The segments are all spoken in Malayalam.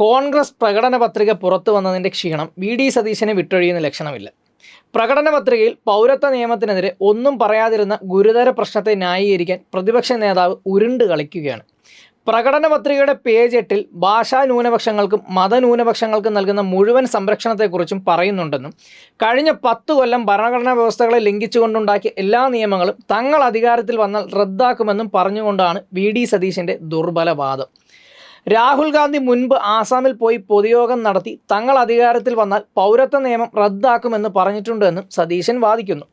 കോൺഗ്രസ് പ്രകടന പത്രിക പുറത്തു വന്നതിന്റെ ക്ഷീണം വി ഡി സതീശനെ വിട്ടൊഴിയുന്ന ലക്ഷണമില്ല. പ്രകടന പത്രികയിൽ പൗരത്വ നിയമത്തിനെതിരെ ഒന്നും പറയാതിരുന്ന ഗുരുതര പ്രശ്നത്തെ ന്യായീകരിക്കാൻ പ്രതിപക്ഷ നേതാവ് ഉരുണ്ട് കളിക്കുകയാണ്. പ്രകടന പത്രികയുടെ പേജ് എട്ടിൽ ഭാഷാ ന്യൂനപക്ഷങ്ങൾക്കും മതന്യൂനപക്ഷങ്ങൾക്കും നൽകുന്ന മുഴുവൻ സംരക്ഷണത്തെക്കുറിച്ചും പറയുന്നുണ്ടെന്നും കഴിഞ്ഞ പത്ത് കൊല്ലം ഭരണഘടനാ വ്യവസ്ഥകളെ ലംഘിച്ചുകൊണ്ടുണ്ടാക്കിയ എല്ലാ നിയമങ്ങളും തങ്ങൾ അധികാരത്തിൽ വന്നാൽ റദ്ദാക്കുമെന്നും പറഞ്ഞുകൊണ്ടാണ് വി ഡി സതീശന്റെ ദുർബല വാദം രാഹുൽ ഗാന്ധി മുൻപ് ആസാമിൽ പോയി പൊതുയോഗം നടത്തി തങ്ങൾ അധികാരത്തിൽ വന്നാൽ പൗരത്വ നിയമം റദ്ദാക്കുമെന്ന് പറഞ്ഞിട്ടുണ്ടെന്നും സതീശൻ വാദിക്കുന്നു.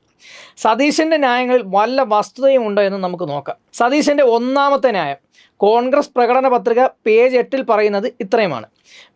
സതീശന്റെ ന്യായങ്ങളിൽ വല്ല വസ്തുതയും ഉണ്ടോ എന്ന് നമുക്ക് നോക്കാം. സതീശന്റെ ഒന്നാമത്തെ ന്യായം കോൺഗ്രസ് പ്രകടന പത്രിക പേജ് എട്ടിൽ പറയുന്നത് ഇത്രയുമാണ്.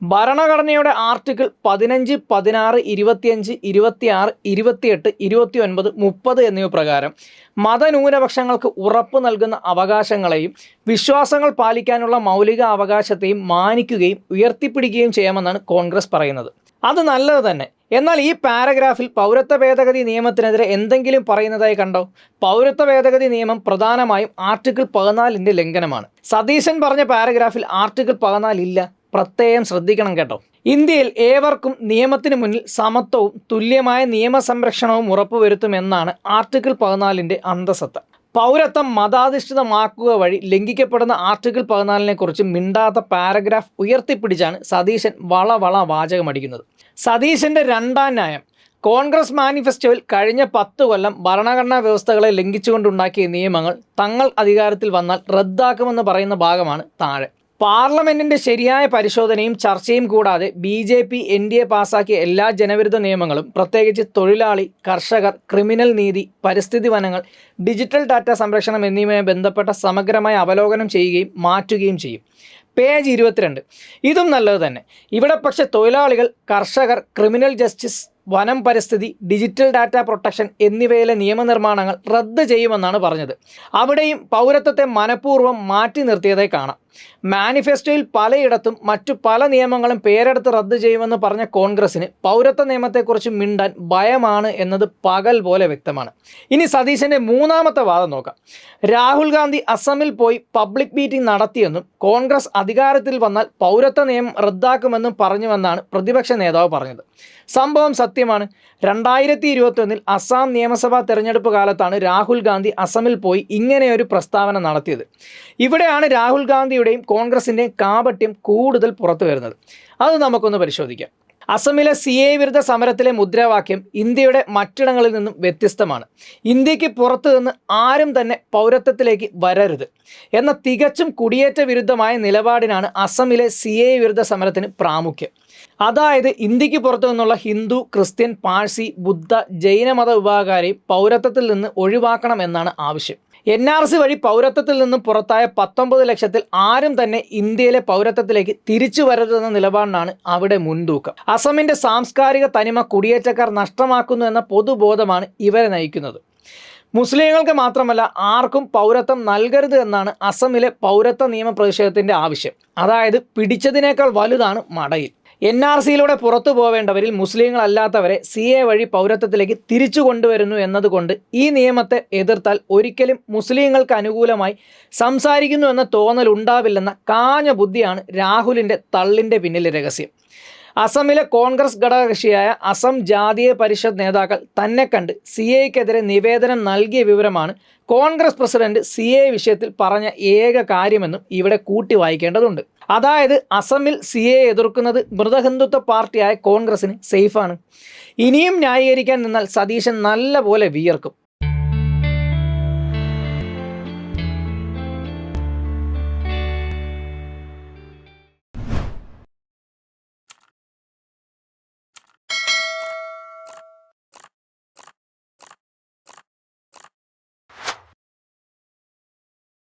ഭരണഘടനയുടെ ആർട്ടിക്കിൾ പതിനഞ്ച് പതിനാറ് ഇരുപത്തിയഞ്ച് ഇരുപത്തിയാറ് ഇരുപത്തിയെട്ട് ഇരുപത്തി ഒൻപത് മുപ്പത് എന്നിവ പ്രകാരം മതന്യൂനപക്ഷങ്ങൾക്ക് ഉറപ്പ് നൽകുന്ന അവകാശങ്ങളെയും വിശ്വാസങ്ങൾ പാലിക്കാനുള്ള മൗലിക അവകാശത്തെയും മാനിക്കുകയും ഉയർത്തിപ്പിടിക്കുകയും ചെയ്യാമെന്നാണ് കോൺഗ്രസ് പറയുന്നത്. അത് നല്ലത് തന്നെ. എന്നാൽ ഈ പാരഗ്രാഫിൽ പൗരത്വ ഭേദഗതി നിയമത്തിനെതിരെ എന്തെങ്കിലും പറയുന്നതായി കണ്ടോ? പൗരത്വ ഭേദഗതി നിയമം പ്രധാനമായും ആർട്ടിക്കിൾ പതിനാലിന്റെ ലംഘനമാണ്. സതീശൻ പറഞ്ഞ പാരഗ്രാഫിൽ ആർട്ടിക്കിൾ പതിനാലില്ല പ്രത്യേകം ശ്രദ്ധിക്കണം കേട്ടോ. ഇന്ത്യയിൽ ഏവർക്കും നിയമത്തിന് മുന്നിൽ സമത്വവും തുല്യമായ നിയമസംരക്ഷണവും ഉറപ്പുവരുത്തുമെന്നാണ് ആർട്ടിക്കിൾ പതിനാലിന്റെ അന്തസത്ത. പൗരത്വം മതാധിഷ്ഠിതമാക്കുക വഴി ലംഘിക്കപ്പെടുന്ന ആർട്ടിക്കിൾ പതിനാലിനെ കുറിച്ച് മിണ്ടാത്ത പാരഗ്രാഫ് ഉയർത്തിപ്പിടിച്ചാണ് സതീശൻ വളവള വള വാചകമടിക്കുന്നത് സതീശന്റെ രണ്ടാം ന്യായം. കോൺഗ്രസ് മാനിഫെസ്റ്റോയിൽ കഴിഞ്ഞ പത്ത് കൊല്ലം ഭരണഘടനാ വ്യവസ്ഥകളെ ലംഘിച്ചുകൊണ്ടുണ്ടാക്കിയ നിയമങ്ങൾ തങ്ങൾ അധികാരത്തിൽ വന്നാൽ റദ്ദാക്കുമെന്ന് പറയുന്ന ഭാഗമാണ് താഴെ. പാർലമെന്റിന്റെ ശരിയായ പരിശോധനയും ചർച്ചയും കൂടാതെ B J P N D A പാസാക്കിയ എല്ലാ ജനവിരുദ്ധ നിയമങ്ങളും പ്രത്യേകിച്ച് തൊഴിലാളി കർഷകർ ക്രിമിനൽ നീതി പരിസ്ഥിതി വനങ്ങൾ ഡിജിറ്റൽ ഡാറ്റ സംരക്ഷണം എന്നിവയുമായി ബന്ധപ്പെട്ട സമഗ്രമായ അവലോകനം ചെയ്യുകയും മാറ്റുകയും ചെയ്യും. പേജ് ഇരുപത്തിരണ്ട്. ഇതും നല്ലത് തന്നെ. ഇവിടെ പക്ഷേ തൊഴിലാളികൾ കർഷകർ ക്രിമിനൽ ജസ്റ്റിസ് വനം പരിസ്ഥിതി ഡിജിറ്റൽ ഡാറ്റ പ്രൊട്ടക്ഷൻ എന്നിവയിലെ നിയമനിർമ്മാണങ്ങൾ റദ്ദ് ചെയ്യുമെന്നാണ് പറഞ്ഞത്. അവിടെയും പൗരത്വത്തെ മനഃപൂർവം മാറ്റി നിർത്തിയതായി കാണാം. മാനിഫെസ്റ്റോയിൽ പലയിടത്തും മറ്റു പല നിയമങ്ങളും പേരെടുത്ത് റദ്ദ് ചെയ്യുമെന്ന് പറഞ്ഞ കോൺഗ്രസിന് പൗരത്വ നിയമത്തെക്കുറിച്ച് മിണ്ടാൻ ഭയമാണ് എന്നത് പകൽ പോലെ വ്യക്തമാണ്. ഇനി സതീശന്റെ മൂന്നാമത്തെ വാദം നോക്കാം. രാഹുൽ ഗാന്ധി അസമിൽ പോയി പബ്ലിക് മീറ്റിംഗ് നടത്തിയെന്നും കോൺഗ്രസ് അധികാരത്തിൽ വന്നാൽ പൗരത്വ നിയമം റദ്ദാക്കുമെന്നും പറഞ്ഞുവെന്നാണ് പ്രതിപക്ഷ നേതാവ് പറഞ്ഞത്. സംഭവം സത്യമാണ്. രണ്ടായിരത്തി ഇരുപത്തൊന്നിൽ അസാം നിയമസഭാ തെരഞ്ഞെടുപ്പ് കാലത്താണ് രാഹുൽ ഗാന്ധി അസമിൽ പോയി ഇങ്ങനെയൊരു പ്രസ്താവന നടത്തിയത്. ഇവിടെയാണ് രാഹുൽ ഗാന്ധിയുടെയും കോൺഗ്രസിന്റെയും കാപട്യം കൂടുതൽ പുറത്തു വരുന്നത്. അത് നമുക്കൊന്ന് പരിശോധിക്കാം. അസമിലെ സി എ വിരുദ്ധ സമരത്തിലെ മുദ്രാവാക്യം ഇന്ത്യയുടെ മറ്റിടങ്ങളിൽ നിന്നും വ്യത്യസ്തമാണ്. ഇന്ത്യയ്ക്ക് പുറത്തു നിന്ന് ആരും തന്നെ പൗരത്വത്തിലേക്ക് വരരുത് എന്ന തികച്ചും കുടിയേറ്റ വിരുദ്ധമായ നിലപാടിനാണ് അസമിലെ സി എ വിരുദ്ധ സമരത്തിന് പ്രാമുഖ്യം. അതായത് ഇന്ത്യയ്ക്ക് പുറത്തു നിന്നുള്ള ഹിന്ദു ക്രിസ്ത്യൻ പാഴ്സി ബുദ്ധ ജൈനമത വിഭാഗക്കാരെയും പൗരത്വത്തിൽ നിന്ന് ഒഴിവാക്കണം എന്നാണ് ആവശ്യം. എൻ ആർ സി വഴി പൗരത്വത്തിൽ നിന്നും പുറത്തായ പത്തൊമ്പത് ലക്ഷത്തിൽ ആരും തന്നെ ഇന്ത്യയിലെ പൗരത്വത്തിലേക്ക് തിരിച്ചു വരരുതെന്ന നിലപാടിനാണ് അവിടെ മുൻതൂക്കം. അസമിന്റെ സാംസ്കാരിക തനിമ കുടിയേറ്റക്കാർ നഷ്ടമാക്കുന്നു എന്ന പൊതുബോധമാണ് ഇവരെ നയിക്കുന്നത്. മുസ്ലിങ്ങൾക്ക് മാത്രമല്ല ആർക്കും പൗരത്വം നൽകരുത് എന്നാണ് അസമിലെ പൗരത്വ നിയമ പ്രതിഷേധത്തിന്റെ ആവശ്യം. അതായത് പിടിച്ചതിനേക്കാൾ വലുതാണ് മടയിൽ. എൻ ആർ സിയിലൂടെ പുറത്തു പോവേണ്ടവരിൽ മുസ്ലിങ്ങളല്ലാത്തവരെ സി എ വഴി പൗരത്വത്തിലേക്ക് തിരിച്ചു കൊണ്ടുവരുന്നു എന്നതുകൊണ്ട് ഈ നിയമത്തെ എതിർത്താൽ ഒരിക്കലും മുസ്ലിങ്ങൾക്ക് അനുകൂലമായി സംസാരിക്കുന്നു എന്ന തോന്നൽ ഉണ്ടാവില്ലെന്ന കാഞ്ഞ ബുദ്ധിയാണ് രാഹുലിന്റെ തള്ളിന്റെ പിന്നിലെ രഹസ്യം. അസമിലെ കോൺഗ്രസ് ഘടകകക്ഷിയായ അസം ജാതീയ പരിഷത്ത് നേതാക്കൾ തന്നെ കണ്ട് സി എക്കെതിരെ നിവേദനം നൽകിയ വിവരമാണ് കോൺഗ്രസ് പ്രസിഡന്റ് സി എ വിഷയത്തിൽ പറഞ്ഞ ഏക കാര്യമെന്നും ഇവിടെ കൂട്ടി വായിക്കേണ്ടതുണ്ട്. അതായത് അസമിൽ സി എ എതിർക്കുന്നത് മൃതഹിന്ദുത്വ പാർട്ടിയായ കോൺഗ്രസിന് സേഫാണ്. ഇനിയും ന്യായീകരിക്കാൻ നിന്നാൽ സതീശൻ നല്ല പോലെ വിയർക്കും.